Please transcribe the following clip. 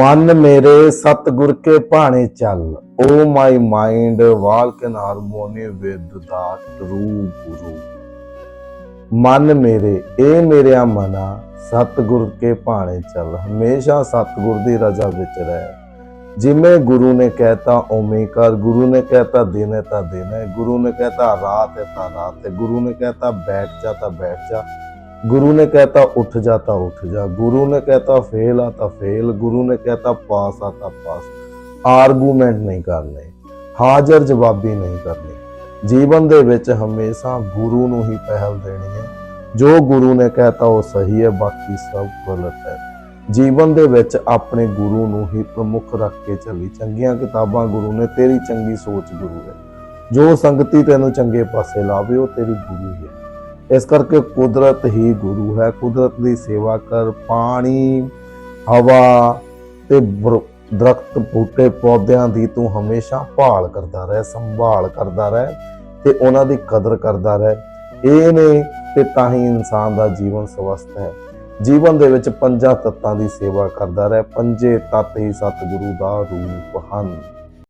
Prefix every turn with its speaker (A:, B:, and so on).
A: ਮਨ ਮੇਰੇ ਸਤਿਗੁਰ ਕੇ ਭਾਣੇ ਚੱਲ। ਓ my mind walk in harmony with the true guru ਮਨ ਮੇਰੇ ਇਹ ਮੇਰਿਆ ਮਨਾ, ਸਤਿਗੁਰ ਕੇ ਭਾਣੇ ਚੱਲ। ਹਮੇਸ਼ਾ ਸਤਿਗੁਰ ਦੀ ਰਜ਼ਾ ਵਿੱਚ ਰਹਿ। ਜਿਵੇਂ ਗੁਰੂ ਨੇ ਕਹਿਤਾ ਓਵੇਂ ਕਰ। ਗੁਰੂ ਨੇ ਕਹਿਤਾ, ਦਿਨ ਹੈ ਤਾਂ ਦਿਨ ਹੈ। ਗੁਰੂ ਨੇ ਕਹਿਤਾ, ਰਾਤ ਹੈ ਤਾਂ ਰਾਤ ਹੈ। ਗੁਰੂ ਨੇ ਕਹਿਤਾ, ਬੈਠ ਜਾ ਤਾਂ ਬੈਠ ਜਾ। ਗੁਰੂ ਨੇ ਕਹਿਤਾ, ਉੱਠ ਜਾ ਤਾਂ ਉੱਠ ਜਾ। ਗੁਰੂ ਨੇ ਕਹਿਤਾ, ਫੇਲ ਆ ਤਾਂ ਫੇਲ। ਗੁਰੂ ਨੇ ਕਹਿਤਾ, ਪਾਸ ਆ ਤਾਂ ਪਾਸ। ਆਰਗੂਮੈਂਟ ਨਹੀਂ ਕਰਨੇ। ਹਾਜ਼ਰ ਜਵਾਬੀ ਨਹੀਂ ਕਰਨੀ। ਜੀਵਨ ਦੇ ਵਿੱਚ ਹਮੇਸ਼ਾ ਗੁਰੂ ਨੂੰ ਹੀ ਪਹਿਲ ਦੇਣੀ ਹੈ। ਜੋ ਗੁਰੂ ਨੇ ਕਹਿਤਾ, ਉਹ ਸਹੀ ਹੈ, ਬਾਕੀ ਸਭ ਗਲਤ ਹੈ। ਜੀਵਨ ਦੇ ਵਿੱਚ ਆਪਣੇ ਗੁਰੂ ਨੂੰ ਹੀ ਪ੍ਰਮੁੱਖ ਰੱਖ ਕੇ ਚੱਲੀ। ਚੰਗੀਆਂ ਕਿਤਾਬਾਂ ਗੁਰੂ ਨੇ, ਤੇਰੀ ਚੰਗੀ ਸੋਚ ਗੁਰੂ ਹੈ ਜੋ ਸੰਗਤੀ ਤੈਨੂੰ ਚੰਗੇ ਪਾਸੇ ਲਾਵੇ, ਉਹ ਤੇਰੀ ਗੁਰੂ ਹੈ। ਇਸ ਕਰਕੇ ਕੁਦਰਤ ਹੀ ਗੁਰੂ ਹੈ। ਕੁਦਰਤ ਦੀ ਸੇਵਾ ਕਰ ਪਾਣੀ, ਹਵਾ ਤੇ ਬਰ- ਦਰਖਤ, ਬੂਟੇ, ਪੌਦਿਆਂ ਦੀ ਤੂੰ ਹਮੇਸ਼ਾ ਭਾਲ ਕਰਦਾ ਰਹਿ, ਸੰਭਾਲ ਕਰਦਾ ਰਹਿ ਤੇ ਉਹਨਾਂ ਦੀ ਕਦਰ ਕਰਦਾ ਰਹਿ। ਇਹ ਨੇ ਤੇ ਤਾਂ ਹੀ ਇਨਸਾਨ ਦਾ ਜੀਵਨ ਸਵਸਥ ਹੈ। ਜੀਵਨ ਦੇ ਵਿੱਚ ਪੰਜਾਂ ਤੱਤਾਂ ਦੀ ਸੇਵਾ ਕਰਦਾ ਰਹਿ। ਪੰਜੇ ਤੱਤ ਹੀ ਸਤਿਗੁਰੂ ਦਾ ਰੂਪ ਹਨ।